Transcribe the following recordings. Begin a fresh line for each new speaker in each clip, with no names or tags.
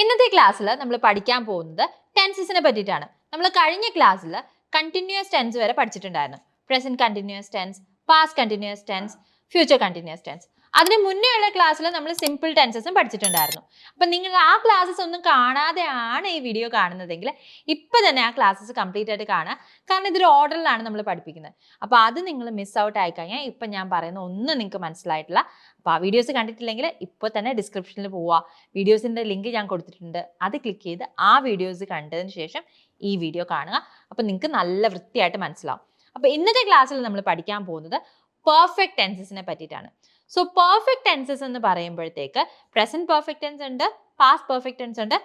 ഇന്നത്തെ ക്ലാസ്സിൽ നമ്മൾ പഠിക്കാൻ പോകുന്നത് ടെൻസസിനെ പറ്റിയിട്ടാണ്. നമ്മൾ കഴിഞ്ഞ ക്ലാസ്സിൽ കണ്ടിന്യൂസ് ടെൻസ് വരെ പഠിച്ചിട്ടുണ്ടായിരുന്നു. Present continuous tense past continuous tense future continuous tense അതിന് മുന്നേ ഉള്ള ക്ലാസ്സിൽ നമ്മൾ സിമ്പിൾ ടെൻസസും പഠിച്ചിട്ടുണ്ടായിരുന്നു. അപ്പം നിങ്ങൾ ആ ക്ലാസ്സസ് ഒന്നും കാണാതെയാണ് ഈ വീഡിയോ കാണുന്നതെങ്കിൽ ഇപ്പം തന്നെ ആ ക്ലാസ്സസ് കംപ്ലീറ്റ് ആയിട്ട് കാണുക. കാരണം ഇതൊരു ഓർഡറിലാണ് നമ്മൾ പഠിപ്പിക്കുന്നത്. അപ്പോൾ അത് നിങ്ങൾ മിസ് ഔട്ട് ആയി കഴിഞ്ഞാൽ ഇപ്പം ഞാൻ പറയുന്ന ഒന്നും നിങ്ങൾക്ക് മനസ്സിലായിട്ടില്ല. അപ്പോൾ ആ വീഡിയോസ് കണ്ടിട്ടില്ലെങ്കിൽ ഇപ്പോൾ തന്നെ ഡിസ്ക്രിപ്ഷനിൽ പോവുക. വീഡിയോസിന്റെ ലിങ്ക് ഞാൻ കൊടുത്തിട്ടുണ്ട്. അത് ക്ലിക്ക് ചെയ്ത് ആ വീഡിയോസ് കണ്ടതിന് ശേഷം ഈ വീഡിയോ കാണുക. അപ്പോൾ നിങ്ങൾക്ക് നല്ല വൃത്തിയായിട്ട് മനസ്സിലാവും. അപ്പോൾ ഇന്നത്തെ ക്ലാസ്സിൽ നമ്മൾ പഠിക്കാൻ പോകുന്നത് പെർഫെക്റ്റ് ടെൻസസിനെ പറ്റിയിട്ടാണ്. സോ പെർഫെക്റ്റ് ടെൻസസ് എന്ന് പറയുമ്പോഴത്തേക്ക് പ്രസന്റ് പെർഫെക്റ്റ് ടെൻസ് ഉണ്ട് പാസ്റ്റ് പെർഫെക്റ്റ് ടെൻസ് ഉണ്ട്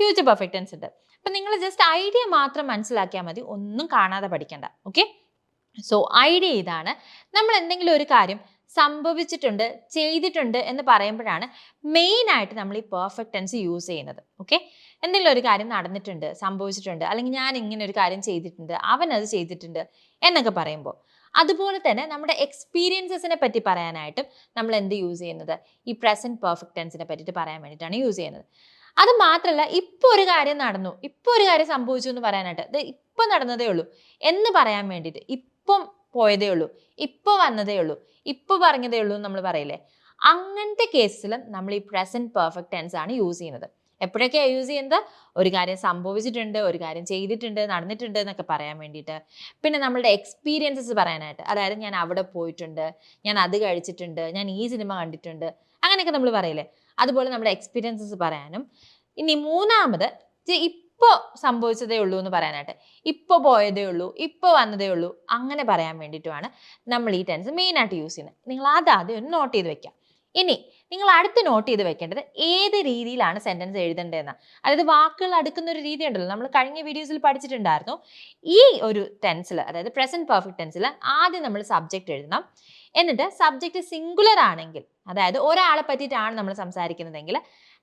ഫ്യൂച്ചർ പെർഫെക്റ്റ് ടെൻസ് ഉണ്ട്. അപ്പം നിങ്ങൾ ജസ്റ്റ് ഐഡിയ മാത്രം മനസ്സിലാക്കിയാൽ മതി ഒന്നും കാണാതെ പഠിക്കണ്ട ഓക്കെ സോ ഐഡിയ ഇതാണ്. നമ്മൾ എന്തെങ്കിലും ഒരു കാര്യം സംഭവിച്ചിട്ടുണ്ട് ചെയ്തിട്ടുണ്ട് എന്ന് പറയുമ്പോഴാണ് മെയിനായിട്ട് നമ്മൾ ഈ പെർഫെക്റ്റ് ടെൻസ് യൂസ് ചെയ്യുന്നത് ഓക്കെ എന്തെങ്കിലും ഒരു കാര്യം നടന്നിട്ടുണ്ട് സംഭവിച്ചിട്ടുണ്ട് അല്ലെങ്കിൽ ഞാൻ ഇങ്ങനെ ഒരു കാര്യം ചെയ്തിട്ടുണ്ട് അവൻ അത് ചെയ്തിട്ടുണ്ട് എന്നൊക്കെ പറയുമ്പോൾ അതുപോലെ തന്നെ നമ്മുടെ എക്സ്പീരിയൻസസിനെ പറ്റി പറയാനായിട്ടും നമ്മൾ എന്ത് യൂസ് ചെയ്യുന്നത്? ഈ പ്രസന്റ് പെർഫെക്റ്റ് ടെൻസിനെ പറ്റിയിട്ട് പറയാൻ വേണ്ടിയിട്ടാണ് യൂസ് ചെയ്യുന്നത്. അത് മാത്രമല്ല ഇപ്പോൾ ഒരു കാര്യം നടന്നു. ഇപ്പോൾ ഒരു കാര്യം സംഭവിച്ചു എന്ന് പറയാനായിട്ട്. ഇത് ഇപ്പം നടന്നതേ ഉള്ളൂ. എന്ന് പറയാൻ വേണ്ടിയിട്ട് ഇപ്പം പോയതേ ഉള്ളൂ. ഇപ്പോൾ വന്നതേ ഉള്ളൂ. ഇപ്പോൾ പറഞ്ഞതേ ഉള്ളൂ എന്ന് നമ്മൾ പറയില്ലേ? അങ്ങനത്തെ കേസിലും നമ്മൾ ഈ പ്രസന്റ് പെർഫെക്റ്റ് ടെൻസ് ആണ് യൂസ് ചെയ്യുന്നത്. എപ്പോഴൊക്കെയാണ് യൂസ് ചെയ്യുന്നത്? ഒരു കാര്യം സംഭവിച്ചിട്ടുണ്ട് ഒരു കാര്യം ചെയ്തിട്ടുണ്ട് നടന്നിട്ടുണ്ട് എന്നൊക്കെ പറയാൻ വേണ്ടിയിട്ട്. പിന്നെ നമ്മളുടെ എക്സ്പീരിയൻസസ് പറയാനായിട്ട്. അതായത് ഞാൻ അവിടെ പോയിട്ടുണ്ട് ഞാൻ അത് കഴിച്ചിട്ടുണ്ട് ഞാൻ ഈ സിനിമ കണ്ടിട്ടുണ്ട് അങ്ങനെയൊക്കെ നമ്മൾ പറയില്ലേ? അതുപോലെ നമ്മുടെ എക്സ്പീരിയൻസസ് പറയാനും. ഇനി മൂന്നാമത് ഇപ്പോൾ സംഭവിച്ചതേ ഉള്ളൂ എന്ന് പറയാനായിട്ട്. ഇപ്പോൾ പോയതേ ഉള്ളൂ ഇപ്പോൾ വന്നതേ ഉള്ളൂ അങ്ങനെ പറയാൻ വേണ്ടിയിട്ടുമാണ് നമ്മൾ ഈ ടെൻസ് മെയിനായിട്ട് യൂസ് ചെയ്യുന്നത്. നിങ്ങൾ അതാദ്യം ഒന്ന് നോട്ട് ചെയ്ത് വെക്കാം ഇനി നിങ്ങൾ അടുത്ത് നോട്ട് ചെയ്ത് വെക്കേണ്ടത് ഏത് രീതിയിലാണ് സെന്റൻസ് എഴുതേണ്ടതെന്ന്. അതായത് വാക്കുകൾ അടുക്കുന്ന ഒരു രീതി ഉണ്ടല്ലോ. നമ്മൾ കഴിഞ്ഞ വീഡിയോസിൽ പഠിച്ചിട്ടുണ്ടായിരുന്നു. ഈ ഒരു ടെൻസിൽ അതായത് പ്രസന്റ് പെർഫെക്റ്റ് ടെൻസിൽ ആദ്യം നമ്മൾ സബ്ജക്റ്റ് എഴുതണം. എന്നിട്ട് സബ്ജക്റ്റ് സിംഗുലർ ആണെങ്കിൽ അതായത് ഒരാളെ പറ്റിയിട്ടാണ് നമ്മൾ സംസാരിക്കുന്നതെങ്കിൽ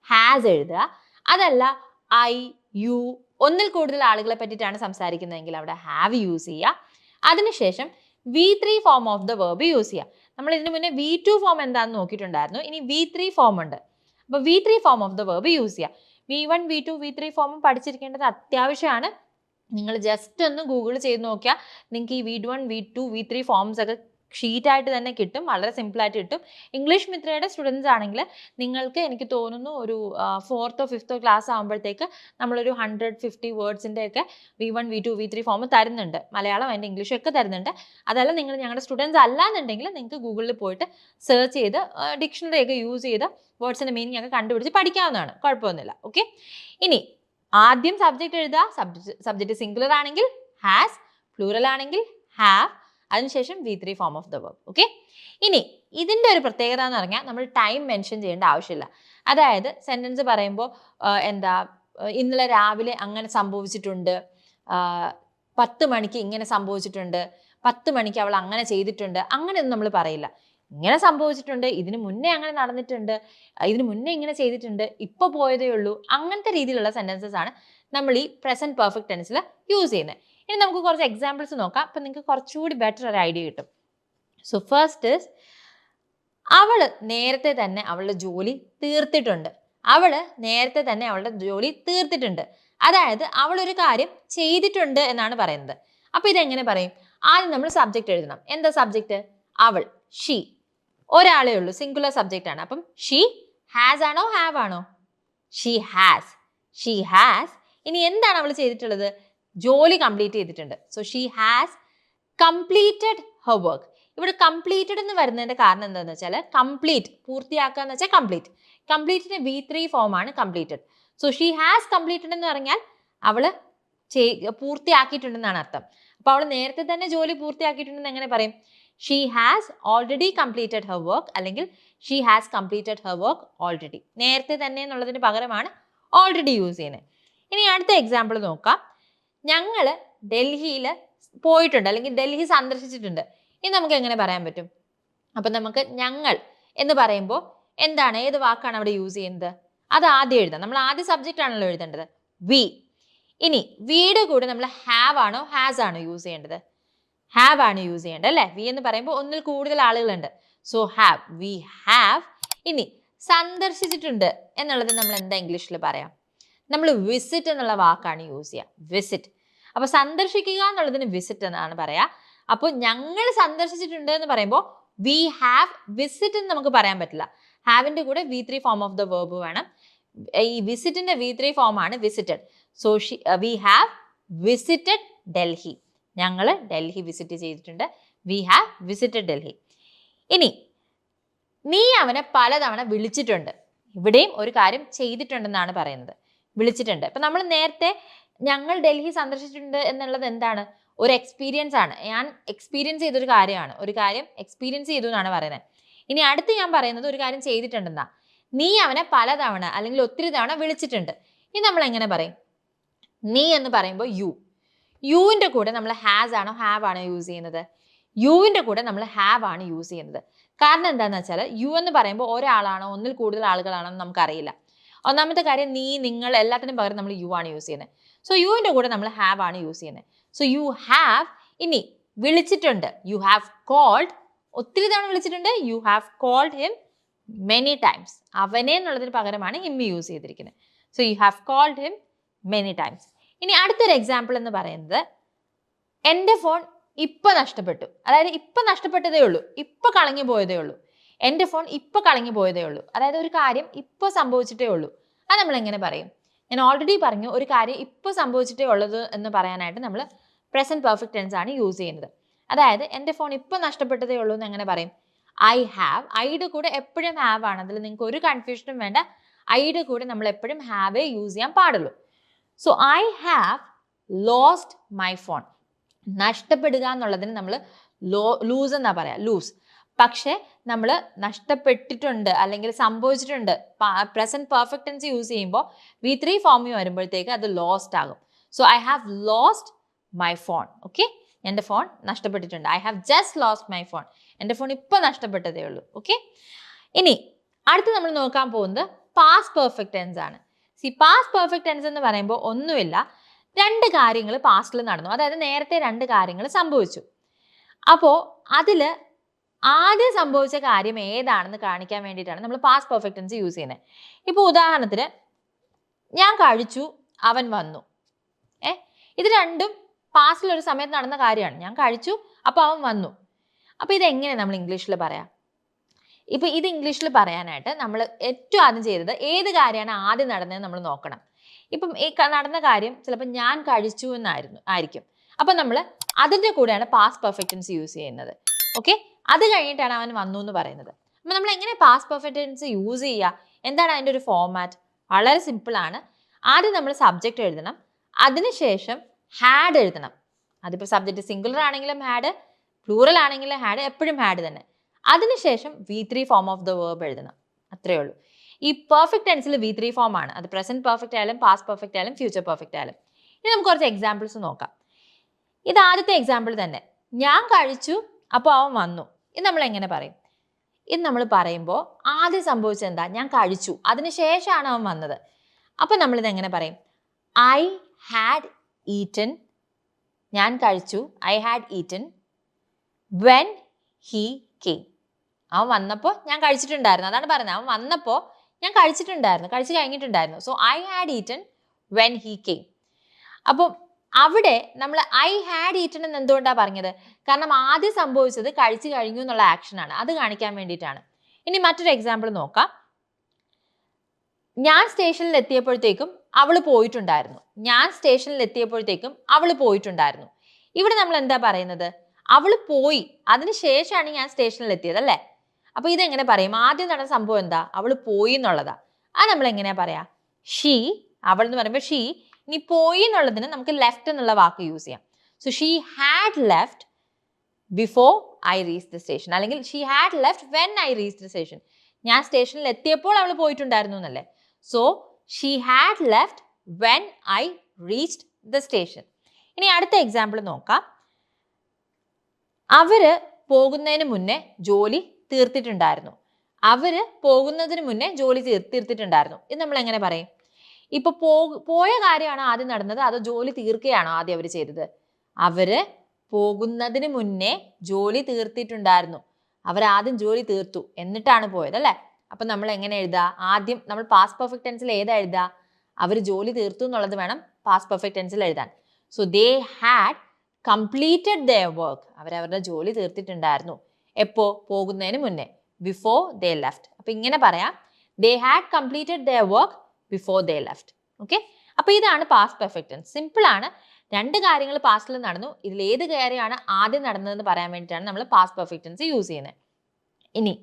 ഹാസ് എഴുതുക. അതല്ല ഐ യു ഒന്നിൽ കൂടുതൽ ആളുകളെ പറ്റിയിട്ടാണ് സംസാരിക്കുന്നതെങ്കിൽ അവിടെ ഹാവ് യൂസ് ചെയ്യുക. അതിനുശേഷം V three form of the verb use ചെയ്യുക. നമ്മൾ ഇതിനു മുന്നേ വി ടു ഫോം എന്താണെന്ന് നോക്കിയിട്ടുണ്ടായിരുന്നു. ഇനി വി ത്രീ ഫോം ഉണ്ട്. അപ്പോൾ V three form of the verb use ചെയ്യുക V one V two V three ഫോമും പഠിച്ചിരിക്കേണ്ടത് അത്യാവശ്യമാണ്. നിങ്ങൾ ജസ്റ്റ് ഒന്ന് ഗൂഗിൾ ചെയ്ത് നോക്കിയാൽ നിങ്ങൾക്ക് ഈ V one V two V three forms ഒക്കെ ഷീറ്റായിട്ട് തന്നെ കിട്ടും വളരെ സിമ്പിളായിട്ട് കിട്ടും. ഇംഗ്ലീഷ് മിത്രയുടെ സ്റ്റുഡൻസ് ആണെങ്കിൽ നിങ്ങൾക്ക് എനിക്ക് തോന്നുന്നു ഒരു ഫോർത്തോ ഫിഫ്ത്തോ ക്ലാസ് ആകുമ്പോഴത്തേക്ക് നമ്മളൊരു ഹൺഡ്രഡ് ഫിഫ്റ്റി വേർഡ്സിന്റെ ഒക്കെ V one V two V three form തരുന്നുണ്ട്. മലയാളം അതിന്റെ ഇംഗ്ലീഷും ഒക്കെ തരുന്നുണ്ട്. അതല്ല നിങ്ങൾ ഞങ്ങളുടെ സ്റ്റുഡൻസ് അല്ലാന്നുണ്ടെങ്കിൽ നിങ്ങൾക്ക് ഗൂഗിളിൽ പോയിട്ട് സെർച്ച് ചെയ്ത് ഡിക്ഷണറി ഒക്കെ യൂസ് ചെയ്ത് വേർഡ്സിന്റെ മീനിങ് ഒക്കെ കണ്ടുപിടിച്ച് പഠിക്കാവുന്നതാണ്. കുഴപ്പമൊന്നുമില്ല. ഓക്കെ ഇനി ആദ്യം സബ്ജക്റ്റ് എഴുതുക. സബ്ജക്റ്റ് സിംഗുലർ ആണെങ്കിൽ ഹാസ് പ്ലൂറൽ ആണെങ്കിൽ ഹാവ് അതിനുശേഷം V three form of the verb okay ഇനി ഇതിന്റെ ഒരു പ്രത്യേകത എന്ന് പറഞ്ഞാൽ നമ്മൾ ടൈം മെൻഷൻ ചെയ്യേണ്ട ആവശ്യമില്ല. അതായത് സെന്റൻസ് പറയുമ്പോൾ എന്താ ഇന്നലെ രാവിലെ അങ്ങനെ സംഭവിച്ചിട്ടുണ്ട്. പത്ത് മണിക്ക് ഇങ്ങനെ സംഭവിച്ചിട്ടുണ്ട്. പത്ത് മണിക്ക് അവൾ അങ്ങനെ ചെയ്തിട്ടുണ്ട്. അങ്ങനെയൊന്നും നമ്മൾ പറയില്ല. ഇങ്ങനെ സംഭവിച്ചിട്ടുണ്ട് ഇതിന് മുന്നേ അങ്ങനെ നടന്നിട്ടുണ്ട് ഇതിനു മുന്നേ ഇങ്ങനെ ചെയ്തിട്ടുണ്ട് ഇപ്പോൾ പോയതേ ഉള്ളൂ. അങ്ങനത്തെ രീതിയിലുള്ള സെന്റൻസസ് ആണ് നമ്മൾ ഈ പ്രസന്റ് പെർഫെക്റ്റ് ടെൻസിൽ യൂസ് ചെയ്യുന്നത്. ഇനി നമുക്ക് കുറച്ച് എക്സാമ്പിൾസ് നോക്കാം. അപ്പം നിങ്ങൾക്ക് കുറച്ചുകൂടി ബെറ്റർ ഒരു ഐഡിയ കിട്ടും. സോ ഫസ്റ്റ് ഇസ് അവൾ നേരത്തെ തന്നെ അവളുടെ ജോലി തീർത്തിട്ടുണ്ട്. അവൾ നേരത്തെ തന്നെ അവളുടെ ജോലി തീർത്തിട്ടുണ്ട്. അതായത് അവൾ ഒരു കാര്യം ചെയ്തിട്ടുണ്ട് എന്നാണ് പറയുന്നത്. അപ്പോൾ ഇതെങ്ങനെ പറയും? ആദ്യം നമ്മൾ സബ്ജക്റ്റ് എഴുതണം. എന്താ സബ്ജക്റ്റ് അവൾ ഷീ ഒരാളേ ഉള്ളൂ. സിംഗുലർ സബ്ജക്റ്റ് ആണ്. അപ്പം ഷീ ഹാസ് ആണോ ഹാവ് ആണോ? ഷീ ഹാസ് ഷീ ഹാസ് ഇനി എന്താണ് അവൾ ചെയ്തിട്ടുള്ളത്? ജോലി കംപ്ലീറ്റ് ചെയ്തിട്ടുണ്ട്. So she has completed her work ഇവിടെ കംപ്ലീറ്റഡ് എന്ന് വരുന്നതിന്റെ കാരണം എന്താണെന്ന് വെച്ചാൽ കംപ്ലീറ്റ് പൂർത്തിയാക്കുക എന്ന് വെച്ചാൽ കംപ്ലീറ്റ് കംപ്ലീറ്റിന്റെ വി ത്രീ ഫോം ആണ് completed so she has completed എന്ന് പറഞ്ഞാൽ ചെയ്- പൂർത്തിയാക്കിയിട്ടുണ്ടെന്നാണ് അർത്ഥം. അപ്പോൾ അവൾ നേരത്തെ തന്നെ ജോലി പൂർത്തിയാക്കിയിട്ടുണ്ടെന്ന് എങ്ങനെ പറയും? She has already completed her work അല്ലെങ്കിൽ she has completed her work already നേരത്തെ തന്നെ എന്നുള്ളതിന് പകരമാണ് ഓൾറെഡി യൂസ് ചെയ്യുന്നത്. ഇനി അടുത്ത എക്സാമ്പിൾ നോക്കാം. ഞങ്ങൾ ഡൽഹിയിൽ പോയിട്ടുണ്ട് അല്ലെങ്കിൽ ഡൽഹി സന്ദർശിച്ചിട്ടുണ്ട്. ഇനി നമുക്ക് എങ്ങനെ പറയാൻ പറ്റും? അപ്പം നമുക്ക് ഞങ്ങൾ എന്ന് പറയുമ്പോൾ എന്താണ് ഏത് വാക്കാണ് അവിടെ യൂസ് ചെയ്യുന്നത്? അത് ആദ്യം എഴുതാം. നമ്മൾ ആദ്യ സബ്ജക്റ്റ് ആണല്ലോ എഴുതേണ്ടത്. വി ഇനി വീട് കൂടെ നമ്മൾ ഹാവ് ആണോ ഹാസ് ആണോ യൂസ് ചെയ്യേണ്ടത്? ഹാവ് ആണ് യൂസ് ചെയ്യേണ്ടത് അല്ലേ? വി എന്ന് പറയുമ്പോൾ ഒന്നിൽ കൂടുതൽ ആളുകളുണ്ട്. സോ ഹാവ് വി ഹാവ് ഇനി സന്ദർശിച്ചിട്ടുണ്ട് എന്നുള്ളത് നമ്മൾ എന്താ ഇംഗ്ലീഷിൽ പറയാം? നമ്മൾ വിസിറ്റ് എന്നുള്ള വാക്കാണ് യൂസ് ചെയ്യുക. വിസിറ്റ് അപ്പോൾ സന്ദർശിക്കുക എന്നുള്ളതിന് വിസിറ്റ് എന്നാണ് പറയാ. അപ്പോൾ ഞങ്ങൾ സന്ദർശിച്ചിട്ടുണ്ട് എന്ന് പറയുമ്പോൾ വി ഹാവ് വിസിറ്റ് എന്ന് നമുക്ക് പറയാൻ പറ്റില്ല. ഹാവിന്റെ കൂടെ V three form of the verb വേണം. ഈ വിസിറ്റിന്റെ വി ത്രീ ആണ് visited so she we have visited Delhi ഞങ്ങൾ ഡൽഹി വിസിറ്റ് ചെയ്തിട്ടുണ്ട്. വി ഹാവ് വിസിറ്റഡ് ഡൽഹി ഇനി നീ അവനെ പലതവണ വിളിച്ചിട്ടുണ്ട്. ഇവിടെയും ഒരു കാര്യം ചെയ്തിട്ടുണ്ടെന്നാണ് പറയുന്നത്. വിളിച്ചിട്ടുണ്ട്. ഇപ്പം നമ്മൾ നേരത്തെ ഞങ്ങൾ ഡൽഹി സന്ദർശിച്ചിട്ടുണ്ട് എന്നുള്ളത് എന്താണ്? ഒരു എക്സ്പീരിയൻസ് ആണ്. ഞാൻ എക്സ്പീരിയൻസ് ചെയ്തൊരു കാര്യമാണ്. ഒരു കാര്യം എക്സ്പീരിയൻസ് ചെയ്തു എന്നാണ് പറയുന്നത്. ഇനി അടുത്ത് ഞാൻ പറയുന്നത് ഒരു കാര്യം ചെയ്തിട്ടുണ്ടെന്നാ. നീ അവനെ പലതവണ അല്ലെങ്കിൽ ഒത്തിരി തവണ വിളിച്ചിട്ടുണ്ട്. ഇനി നമ്മൾ എങ്ങനെ പറയും? നീ എന്ന് പറയുമ്പോൾ യു യുവിന്റെ കൂടെ നമ്മൾ ഹാസ് ആണോ ഹാവ് ആണോ യൂസ് ചെയ്യുന്നത്? യുവിന്റെ കൂടെ നമ്മൾ ഹാവ് ആണ് യൂസ് ചെയ്യുന്നത്. കാരണം എന്താണെന്ന് വെച്ചാൽ യു എന്ന് പറയുമ്പോൾ ഒരാളാണോ ഒന്നിൽ കൂടുതൽ ആളുകളാണോ എന്ന് നമുക്കറിയില്ല. ഒന്നാമത്തെ കാര്യം നീ നിങ്ങൾ എല്ലാത്തിനും പകരം നമ്മൾ യു ആണ് യൂസ് ചെയ്യുന്നത്. സോ യുവിന്റെ കൂടെ നമ്മൾ ഹാവ് ആണ് യൂസ് ചെയ്യുന്നത് സോ യു ഹാവ് ഇനി വിളിച്ചിട്ടുണ്ട്. യു ഹാവ് കോൾഡ് ഒത്തിരി തവണ വിളിച്ചിട്ടുണ്ട്. You have called him many times അവനെ എന്നുള്ളതിന് പകരമാണ് ഹിം യൂസ് ചെയ്തിരിക്കുന്നത് so you have called him many times ഇനി അടുത്തൊരു എക്സാമ്പിൾ എന്ന് പറയുന്നത് എന്റെ ഫോൺ ഇപ്പം നഷ്ടപ്പെട്ടു. അതായത് ഇപ്പം നഷ്ടപ്പെട്ടതേ ഉള്ളൂ. ഇപ്പം കളഞ്ഞു പോയതേ ഉള്ളൂ. എന്റെ ഫോൺ ഇപ്പം കളഞ്ഞു പോയതേ ഉള്ളൂ. അതായത് ഒരു കാര്യം ഇപ്പോൾ സംഭവിച്ചിട്ടേ ഉള്ളൂ. അത് നമ്മൾ എങ്ങനെ പറയും? ഞാൻ ഓൾറെഡി പറഞ്ഞു ഒരു കാര്യം ഇപ്പോൾ സംഭവിച്ചിട്ടേ ഉള്ളത് എന്ന് പറയാനായിട്ട് നമ്മൾ പ്രസന്റ് പെർഫെക്റ്റ് ടെൻസ് ആണ് യൂസ് ചെയ്യുന്നത്. അതായത് എന്റെ ഫോൺ ഇപ്പോൾ നഷ്ടപ്പെട്ടതേ ഉള്ളൂ എന്ന് എങ്ങനെ പറയും? ഐ ഹാവ് ഐയുടെ കൂടെ എപ്പോഴും ഹാവ് ആണ്. അതിൽ നിങ്ങൾക്ക് ഒരു കൺഫ്യൂഷനും വേണ്ട. ഐയുടെ കൂടെ നമ്മൾ എപ്പോഴും ഹാവേ യൂസ് ചെയ്യാൻ പാടുള്ളൂ. So I have lost my phone നഷ്ടപ്പെടുക എന്നുള്ളതിന് നമ്മൾ ലോ ലൂസ് എന്നാ പറയാ? ലൂസ് പക്ഷേ നമ്മൾ നഷ്ടപ്പെട്ടിട്ടുണ്ട് അല്ലെങ്കിൽ സംഭവിച്ചിട്ടുണ്ട്. പ്രസന്റ് പെർഫെക്റ്റ് ടെൻസ് യൂസ് ചെയ്യുമ്പോൾ വി ത്രീ ഫോമിൽ വരുമ്പോഴത്തേക്ക് അത് ലോസ്റ്റ് ആകും. So I have lost my phone okay എന്റെ ഫോൺ നഷ്ടപ്പെട്ടിട്ടുണ്ട്. I have just lost my phone എന്റെ ഫോൺ ഇപ്പോൾ നഷ്ടപ്പെട്ടതേ ഉള്ളൂ. ഓക്കെ ഇനി അടുത്ത് നമ്മൾ നോക്കാൻ പോകുന്നത് പാസ് പെർഫെക്റ്റ് ടെൻസ് ആണ്. സി പാസ് പെർഫെക്റ്റ് ടെൻസ് എന്ന് പറയുമ്പോൾ ഒന്നുമില്ല. രണ്ട് കാര്യങ്ങൾ പാസ്റ്റിൽ നടന്നു. അതായത് നേരത്തെ രണ്ട് കാര്യങ്ങൾ സംഭവിച്ചു. അപ്പോൾ അതിൽ ആദ്യം സംഭവിച്ച കാര്യം ഏതാണെന്ന് കാണിക്കാൻ വേണ്ടിയിട്ടാണ് നമ്മൾ പാസ്റ്റ് പെർഫെക്റ്റ് ടെൻസ് യൂസ് ചെയ്യുന്നത് ഇപ്പോൾ ഉദാഹരണത്തിന് ഞാൻ കഴിച്ചു അവൻ വന്നു. ഏ? ഇത് രണ്ടും പാസ്റ്റിൽ ഒരു സമയത്ത് നടന്ന കാര്യമാണ്. ഞാൻ കഴിച്ചു അപ്പോൾ അവൻ വന്നു. അപ്പോൾ ഇതെങ്ങനെ നമ്മൾ ഇംഗ്ലീഷിൽ പറയാം? ഇപ്പോൾ ഇത് ഇംഗ്ലീഷിൽ പറയാനായിട്ട് നമ്മൾ ഏറ്റവും ആദ്യം ചെയ്തത് ഏത് കാര്യമാണ് ആദ്യം നടന്നതെന്ന് നമ്മൾ നോക്കണം. ഇപ്പം ഈ നടന്ന കാര്യം ചിലപ്പോൾ ഞാൻ കഴിച്ചു എന്നായിരുന്നു ആയിരിക്കും. അപ്പം നമ്മൾ അതിന്റെ കൂടെയാണ് പാസ് പെർഫെക്റ്റൻസ് യൂസ് ചെയ്യുന്നത്. ഓക്കെ അത് കഴിഞ്ഞിട്ടാണ് അവൻ വന്നു എന്ന് പറയുന്നത്. അപ്പം നമ്മൾ എങ്ങനെ പാസ്റ്റ് ടെൻസ് യൂസ് ചെയ്യുക എന്താണ് അതിന്റെ ഒരു ഫോമാറ്റ് വളരെ സിമ്പിളാണ് ആദ്യം നമ്മൾ സബ്ജക്റ്റ് എഴുതണം. അതിനുശേഷം ഹാഡ് എഴുതണം. അതിപ്പോൾ സബ്ജക്റ്റ് സിംഗുലർ ആണെങ്കിലും ഹാഡ് പ്ലൂറൽ ആണെങ്കിലും ഹാഡ് എപ്പോഴും ഹാഡ് തന്നെ. അതിനുശേഷം V three form of the verb എഴുതണം. അത്രയേ ഉള്ളൂ. ഈ പെർഫെക്റ്റ് ടെൻസിൽ വി ത്രീ ഫോം ആണ്. അത് പ്രസന്റ് പെർഫെക്റ്റ് ആയാലും പാസ്റ്റ് പെർഫെക്റ്റ് ആയാലും ഫ്യൂച്ചർ പെർഫെക്റ്റ് ആയാലും. ഇനി നമുക്ക് കുറച്ച് എക്സാമ്പിൾസ് നോക്കാം. ഇത് ആദ്യത്തെ എക്സാമ്പിൾ തന്നെ. ഞാൻ കഴിച്ചു അപ്പോൾ അവൻ വന്നു. ഇത് നമ്മൾ എങ്ങനെ പറയും? ഇത് നമ്മൾ പറയുമ്പോൾ ആദ്യം സംഭവിച്ചത് എന്താ? ഞാൻ കഴിച്ചു. അതിന് ശേഷമാണ് അവൻ വന്നത്. അപ്പം നമ്മളിത് എങ്ങനെ പറയും? ഐ ഹാഡ് ഈറ്റൻ ഞാൻ കഴിച്ചു. I had eaten when he came അവൻ വന്നപ്പോൾ ഞാൻ കഴിച്ചിട്ടുണ്ടായിരുന്നു. അതാണ് പറയുന്നത്. അവൻ വന്നപ്പോൾ ഞാൻ കഴിച്ചിട്ടുണ്ടായിരുന്നു. കഴിച്ചു കഴിഞ്ഞിട്ടുണ്ടായിരുന്നു. So I had eaten when he came അപ്പം അവിടെ നമ്മൾ ഐ ഹാഡ് ഈറ്റൺ എന്ന് എന്തുകൊണ്ടാണ് പറഞ്ഞത്? കാരണം ആദ്യം സംഭവിച്ചത് കഴിച്ചു കഴിഞ്ഞു എന്നുള്ള ആക്ഷനാണ് അത് കാണിക്കാൻ വേണ്ടിയിട്ടാണ്. ഇനി മറ്റൊരു എക്സാമ്പിൾ നോക്കാം. ഞാൻ സ്റ്റേഷനിൽ എത്തിയപ്പോഴത്തേക്കും അവൾ പോയിട്ടുണ്ടായിരുന്നു. ഞാൻ സ്റ്റേഷനിൽ എത്തിയപ്പോഴത്തേക്കും അവൾ പോയിട്ടുണ്ടായിരുന്നു. ഇവിടെ നമ്മൾ എന്താ പറയുന്നത്? അവൾ പോയി. അതിന് ശേഷമാണ് ഞാൻ സ്റ്റേഷനിൽ എത്തിയത് അല്ലേ? അപ്പൊ ഇതെങ്ങനെ പറയും? ആദ്യം നടന്ന സംഭവം എന്താ? അവൾ പോയി എന്നുള്ളതാ. അത് നമ്മൾ എങ്ങനെയാ പറയാ? ഷീ അവൾ എന്ന് പറയുമ്പോൾ ഷീ ഇനി പോയി എന്നുള്ളതിന് നമുക്ക് ലെഫ്റ്റ് എന്നുള്ള വാക്ക് യൂസ് ചെയ്യാം. So she had left before I reach the station അല്ലെങ്കിൽ she had left when I reach the station ഞാൻ സ്റ്റേഷനിൽ എത്തിയപ്പോൾ അവൾ പോയിട്ടുണ്ടായിരുന്നു എന്നല്ലേ? So she had left when I reached the station ഇനി അടുത്ത എക്സാമ്പിൾ നോക്കാം. അവർ പോകുന്നതിന് മുന്നേ ജോലി തീർത്തിട്ടുണ്ടായിരുന്നു. അവർ പോകുന്നതിന് മുന്നേ ജോലി തീർ തീർത്തിട്ടുണ്ടായിരുന്നു. ഇത് നമ്മൾ എങ്ങനെ പറയും? ഇപ്പൊ പോയ കാര്യമാണ് ആദ്യം നടന്നത്. അതോ ജോലി തീർക്കുകയാണോ ആദ്യം അവർ ചെയ്തത്? അവർ പോകുന്നതിന് മുന്നേ ജോലി തീർത്തിട്ടുണ്ടായിരുന്നു. അവർ ആദ്യം ജോലി തീർത്തു. എന്നിട്ടാണ് പോയത് അല്ലേ? അപ്പൊ നമ്മൾ എങ്ങനെ എഴുതുക ആദ്യം നമ്മൾ പാസ്റ്റ് പെർഫെക്റ്റ് ടെൻസിൽ ഏതാ എഴുതുക അവർ ജോലി തീർത്തു എന്നുള്ളത് വേണം പാസ്റ്റ് പെർഫെക്റ്റ് ടെൻസിൽ എഴുതാൻ. So they had completed the work അവരവരുടെ ജോലി തീർത്തിട്ടുണ്ടായിരുന്നു. എപ്പോ? പോകുന്നതിന് മുന്നേ. ബിഫോർ ദേ ലെഫ്റ്റ് അപ്പൊ ഇങ്ങനെ പറയാം. They had completed the work before they left okay അപ്പൊ ഇതാണ് പാസ്റ്റ് പെർഫെക്റ്റ് ടെൻസ് സിമ്പിൾ ആണ്. രണ്ട് കാര്യങ്ങൾ പാസ്റ്റിൽ നടന്നു. ഇതിൽ ഏത് കാര്യമാണ് ആദ്യം നടന്നതെന്ന് പറയാൻ വേണ്ടിയിട്ടാണ് നമ്മൾ പാസ്റ്റ് പെർഫെക്റ്റ് ടെൻസ് യൂസ് ചെയ്യുന്നത്. ഇനി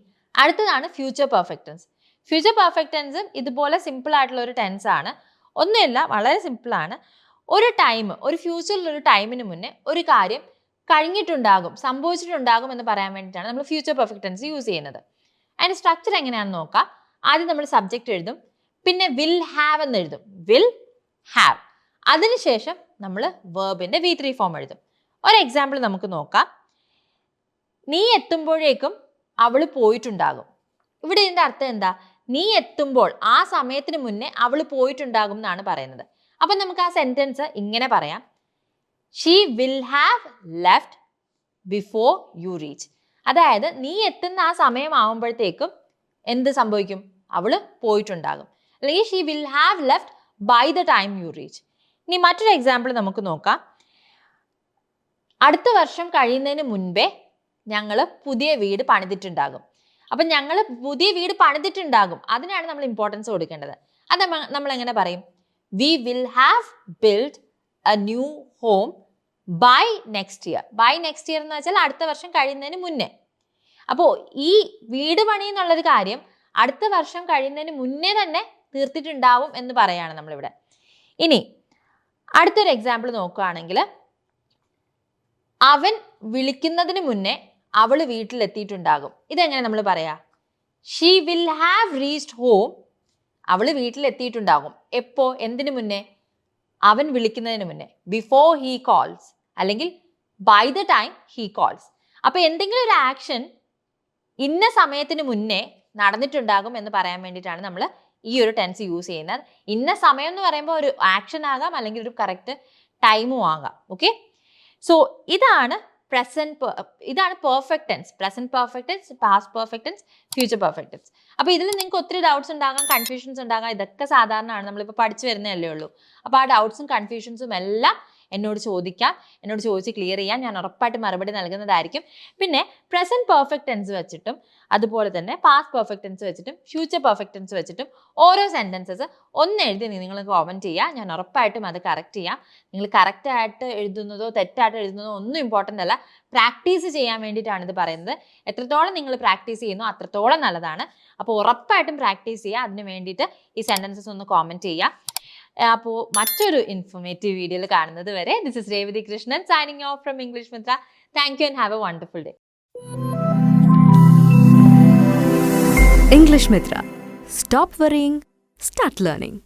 അടുത്തതാണ് future perfect tense future perfect ടെൻസും ഇതുപോലെ സിമ്പിൾ ആയിട്ടുള്ള ഒരു ടെൻസ് ആണ്. ഒന്നുമില്ല വളരെ സിമ്പിൾ ആണ്. ഒരു ടൈം ഒരു ഫ്യൂച്ചറിൽ ഒരു ടൈമിന് മുന്നേ ഒരു കാര്യം കഴിഞ്ഞിട്ടുണ്ടാകും സംഭവിച്ചിട്ടുണ്ടാകും എന്ന് പറയാൻ വേണ്ടിയിട്ടാണ് നമ്മൾ ഫ്യൂച്ചർ പെർഫെക്റ്റ് ടെൻസ് യൂസ് ചെയ്യുന്നത്. അതിന്റെ സ്ട്രക്ചർ എങ്ങനെയാണെന്ന് നോക്കാം. ആദ്യം നമ്മൾ സബ്ജക്റ്റ് എഴുതും. പിന്നെ വിൽ ഹാവ് എന്ന് എഴുതും. വിൽ ഹാവ് അതിനുശേഷം നമ്മൾ വേർബിന്റെ വി ത്രീ ഫോം എഴുതും. ഒരു എക്സാമ്പിൾ നമുക്ക് നോക്കാം. നീ എത്തുമ്പോഴേക്കും അവൾ പോയിട്ടുണ്ടാകും. ഇവിടെ ഇതിന്റെ അർത്ഥം എന്താ? നീ എത്തുമ്പോൾ ആ സമയത്തിന് മുന്നേ അവൾ പോയിട്ടുണ്ടാകും എന്നാണ് പറയുന്നത്. അപ്പം നമുക്ക് ആ സെന്റൻസ് ഇങ്ങനെ പറയാം. She will have left before you reach അതായത് നീ എത്തുന്ന ആ സമയമാകുമ്പോഴത്തേക്കും എന്ത് സംഭവിക്കും? അവൾ പോയിട്ടുണ്ടാകും. അല്ലെങ്കിൽ she will have left by the time you reach. ഇനി മറ്റൊരു എക്സാമ്പിൾ നമുക്ക് നോക്കാം. അടുത്ത വർഷം കഴിയുന്നതിന് മുൻപേ ഞങ്ങൾ പുതിയ വീട് പണിതിട്ടുണ്ടാകും. അപ്പം ഞങ്ങൾ പുതിയ വീട് പണിതിട്ടുണ്ടാകും. അതിനാണ് നമ്മൾ ഇമ്പോർട്ടൻസ് കൊടുക്കേണ്ടത്. അത് നമ്മ- നമ്മൾ എങ്ങനെ പറയും? We will have build a new home by next year by next year എന്ന് വെച്ചാൽ അടുത്ത വർഷം കഴിയുന്നതിന് മുന്നേ. അപ്പോൾ ഈ വീട് പണി എന്നുള്ളൊരു കാര്യം അടുത്ത വർഷം കഴിയുന്നതിന് മുന്നേ തന്നെ തീർത്തിട്ടുണ്ടാവും എന്ന് പറയാണ് നമ്മളിവിടെ. ഇനി അടുത്തൊരു എക്സാമ്പിൾ നോക്കുകയാണെങ്കിൽ അവൻ വിളിക്കുന്നതിന് മുന്നേ അവൾ വീട്ടിലെത്തിയിട്ടുണ്ടാകും. ഇതെങ്ങനെ നമ്മൾ പറയാ? She will have reached home അവൾ വീട്ടിലെത്തിയിട്ടുണ്ടാകും. എപ്പോ? എന്തിനു മുന്നേ? അവൻ വിളിക്കുന്നതിന് മുന്നേ. ബിഫോർ ഹീ കോൾസ് അല്ലെങ്കിൽ by the time he calls അപ്പൊ എന്തെങ്കിലും ഒരു ആക്ഷൻ ഇന്ന സമയത്തിന് മുന്നേ നടന്നിട്ടുണ്ടാകും എന്ന് പറയാൻ വേണ്ടിയിട്ടാണ് നമ്മൾ ഈ ഒരു ടെൻസ് യൂസ് ചെയ്യുന്നത് ഇന്ന സമയം എന്ന് പറയുമ്പോൾ ഒരു ആക്ഷൻ ആകാം അല്ലെങ്കിൽ ഒരു കറക്റ്റ് ടൈമും ആകാം. ഓക്കെ സോ ഇതാണ് പ്രസന്റ് ഇതാണ് perfect tense present perfect tense past perfect tense future perfect tense അപ്പോൾ ഇതിൽ നിങ്ങൾക്ക് ഒത്തിരി ഡൗട്ട്സ് ഉണ്ടാകാം കൺഫ്യൂഷൻസ് ഉണ്ടാകാം. ഇതൊക്കെ സാധാരണമാണ് നമ്മളിപ്പോൾ പഠിച്ചു വരുന്നതല്ലേ ഉള്ളൂ. അപ്പോൾ ആ ഡൗട്ട്സും കൺഫ്യൂഷൻസും എല്ലാം എന്നോട് ചോദിക്കാം. എന്നോട് ചോദിച്ച് ക്ലിയർ ചെയ്യാം. ഞാൻ ഉറപ്പായിട്ട് മറുപടി നൽകുന്നതായിരിക്കും. പിന്നെ പ്രസന്റ് പെർഫെക്റ്റ് ടെൻസ് വെച്ചിട്ടും അതുപോലെ തന്നെ പാസ്റ്റ് പെർഫെക്റ്റ് ടെൻസ് വെച്ചിട്ടും ഫ്യൂച്ചർ പെർഫെക്റ്റ് ടെൻസ് വെച്ചിട്ടും ഓരോ സെന്റൻസസ് ഒന്ന് എഴുതി നിങ്ങൾ കോമന്റ് ചെയ്യുക ഞാൻ ഉറപ്പായിട്ടും അത് കറക്റ്റ് ചെയ്യാം. നിങ്ങൾ കറക്റ്റായിട്ട് എഴുതുന്നതോ തെറ്റായിട്ട് എഴുതുന്നതോ ഒന്നും ഇമ്പോർട്ടന്റ് അല്ല. പ്രാക്ടീസ് ചെയ്യാൻ വേണ്ടിയിട്ടാണ് ഇത് പറയുന്നത്. എത്രത്തോളം നിങ്ങൾ പ്രാക്ടീസ് ചെയ്യുന്നു അത്രത്തോളം നല്ലതാണ്. അപ്പോൾ ഉറപ്പായിട്ടും പ്രാക്ടീസ് ചെയ്യുക. അതിന് വേണ്ടിയിട്ട് ഈ സെന്റൻസസ് ഒന്ന് കോമന്റ് ചെയ്യുക അപ്പോൾ മറ്റൊരു ഇൻഫോർമേറ്റീവ് വീഡിയോയിൽ കാണുന്നത് വരെ this is Revathi Krishnan signing off from English Mitra thank you and have a wonderful day
English Mitra. Stop worrying, start learning.